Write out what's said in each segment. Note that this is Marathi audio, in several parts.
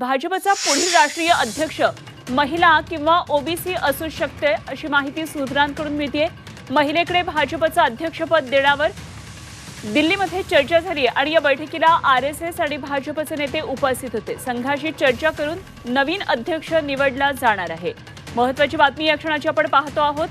भाजपचा पुढील राष्ट्रीय अध्यक्ष महिला किंवा ओबीसी असू शकते अशी माहिती सूत्रांकडून मिळते महिलेकडे भाजपचं अध्यक्षपद देण्यावर दिल्लीमध्ये चर्चा झाली आणि या बैठकीला आर एस एस आणि भाजपचे नेते उपस्थित होते. संघाशी चर्चा करून नवीन अध्यक्ष निवडला जाणार आहे. महत्वाची बातमी या क्षणाची आपण पाहतो आहोत.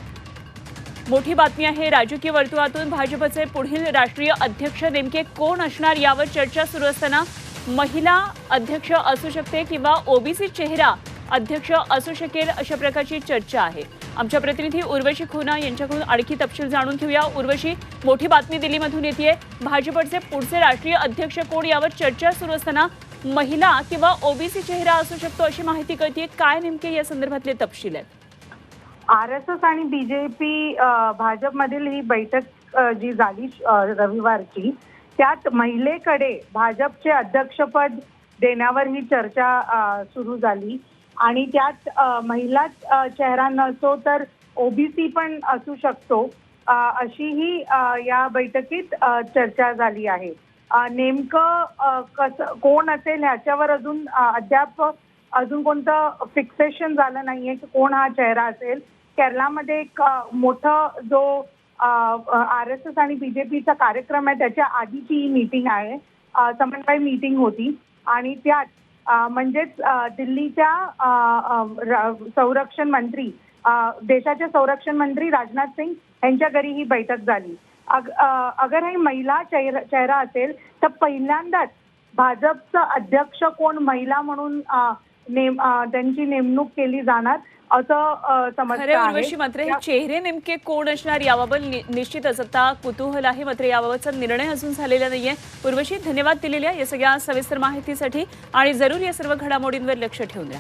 मोठी बातमी आहे राजकीय वर्तुळातून भाजपचे पुढील राष्ट्रीय अध्यक्ष नेमके कोण असणार यावर चर्चा सुरू असताना महिला अध्यक्ष असू शकते किंवा ओबीसी चेहरा अध्यक्ष असू शकेल अशा प्रकारची चर्चा आहे. आमच्या प्रतिनिधी उर्वशी खुना यांच्याकडून आणखी तपशील जाणून घेऊया. उर्वशी मोठी बातमी दिल्लीमधून येते भाजपचे पुढचे राष्ट्रीय अध्यक्ष कोण यावर चर्चा सुरू असताना महिला किंवा ओबीसी चेहरा असू शकतो अशी माहिती कळतीये. काय नेमके या संदर्भातले तपशील आहेत? आर एस एस आणि बीजेपी भाजपमधील ही बैठक जी झाली रविवारची त्यात महिलेकडे भाजपचे अध्यक्षपद देण्यावर ही चर्चा सुरू झाली. आणि त्यात महिला चेहरा नसतो तर ओबीसी पण असू शकतो. अशी अशीही या बैठकीत चर्चा झाली आहे. नेमकं कसं कोण असेल ह्याच्यावर अजून अद्याप अजून कोणतं फिक्सेशन झालं नाहीये की कोण हा चेहरा असेल. केरळामध्ये एक मोठं जो आर एस एस आणि बीजेपीचा कार्यक्रम आहे. त्याच्या आधीची ही मीटिंग आहे. समन्वय मीटिंग होती. आणि त्यात म्हणजेच दिल्लीच्या संरक्षण मंत्री देशाच्या देशाचे संरक्षण मंत्री राजनाथ सिंग यांच्या घरी ही बैठक झाली. अग अगर ही महिला चेहरा चेहरा असेल तर पहिल्यांदाच भाजपचं अध्यक्ष कोण? महिला म्हणून नेम त्यांची नेमणूक केली जाणार. असं समजतं मात्र हे चेहरे नेमके कोण असणार याबाबत निश्चितच आता कुतूहल आहे. मात्र याबाबतचा निर्णय अजून झालेला नाहीये. उर्वशी धन्यवाद दिलेल्या या सगळ्या सविस्तर माहितीसाठी. आणि जरूर या सर्व घडामोडींवर लक्ष ठेवून द्या.